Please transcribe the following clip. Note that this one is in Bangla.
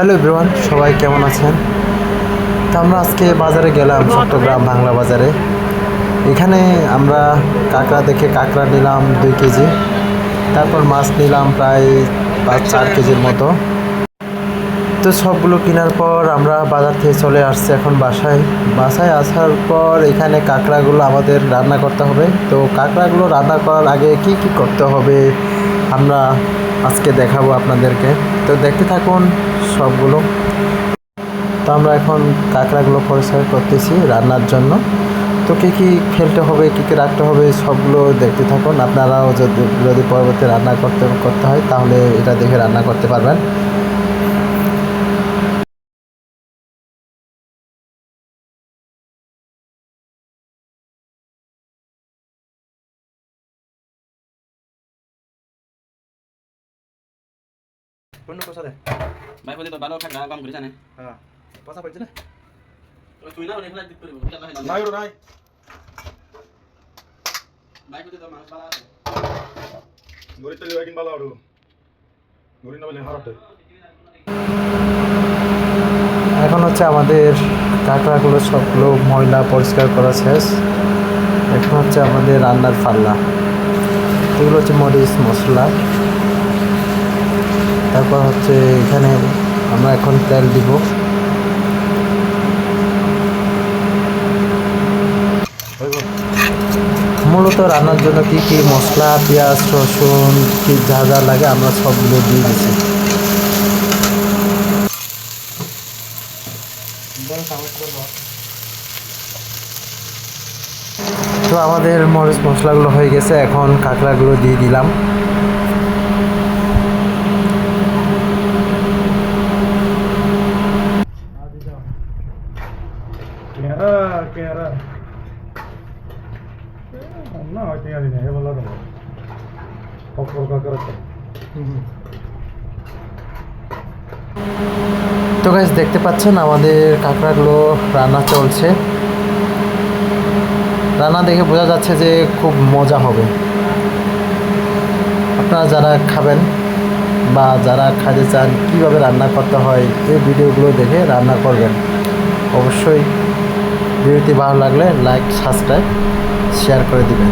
হ্যালো এভরিওয়ান, সবাই কেমন আছেন? তো আমরা আজকে বাজারে গেলাম, চট্টগ্রাম বাংলা বাজারে। এখানে আমরা কাঁকড়া দেখে কাঁকড়া নিলাম দুই কেজি। তারপর মাছ নিলাম প্রায় পাঁচ, চার কেজির মতো। তো সবগুলো কেনার পর আমরা বাজার থেকে চলে আসছি এখন বাসায়। বাসায় আসার পর এখানে কাঁকড়াগুলো আমাদের রান্না করতে হবে। তো কাঁকড়াগুলো রান্না করার আগে কি কি করতে হবে আমরা আজকে দেখাবো আপনাদেরকে। তো দেখতে থাকুন সবগুলো। তো আমরা এখন কাঁকড়াগুলো পরিষ্কার করতেছি রান্নার জন্য। তো কী কী ফেলতে হবে, কী কী রাখতে হবে, সবগুলো দেখতে থাকুন। আপনারাও যদি যদি পরবর্তী রান্না করতে করতে হয়, তাহলে এটা দেখে রান্না করতে পারবেন। কোন কোসা দে। ভাই বলি তো ভালো খাট কাম করিস না হ্যাঁ পড়ছে না? তুই না অনেক দিক করিব নাই ওটা নাই। ভাই বলি তো মাছ ভালো আছে। গরিব গরিব না বলে হারাতে এখন হচ্ছে আমাদের কাঁকড়াগুলো সবগুলো ময়লা পরিষ্কার করা শেষ। এখন হচ্ছে আমাদের রান্নার পাল্লা। এগুলো হচ্ছে মরিচ মশলা। তারপর হচ্ছে এখানে আমরা এখন তেল দিব। মূলত রান্নার জন্য কি কি মশলা, পেঁয়াজ, রসুন, কি যা যা লাগে আমরা সবগুলো দিয়ে দিচ্ছি তো আমাদের মরিচ মশলাগুলো হয়ে গেছে, এখন কাঁকড়াগুলো দিয়ে দিলাম। দিনে হে বলা তো পকর কাকর তো গাছ দেখতে পাচ্ছেন আমাদের কাঁকড়াগুলো রান্না চলছে। রান্না দেখে বোঝা যাচ্ছে যে খুব মজা হবে। আপনারা যারা খাবেন বা যারা খাইতে চান কীভাবে রান্না করতে হয়, এই ভিডিওগুলো দেখে রান্না করবেন। অবশ্যই ভিডিওটি ভালো লাগলে লাইক সাবস্ক্রাইব শেয়ার করে দিবেন।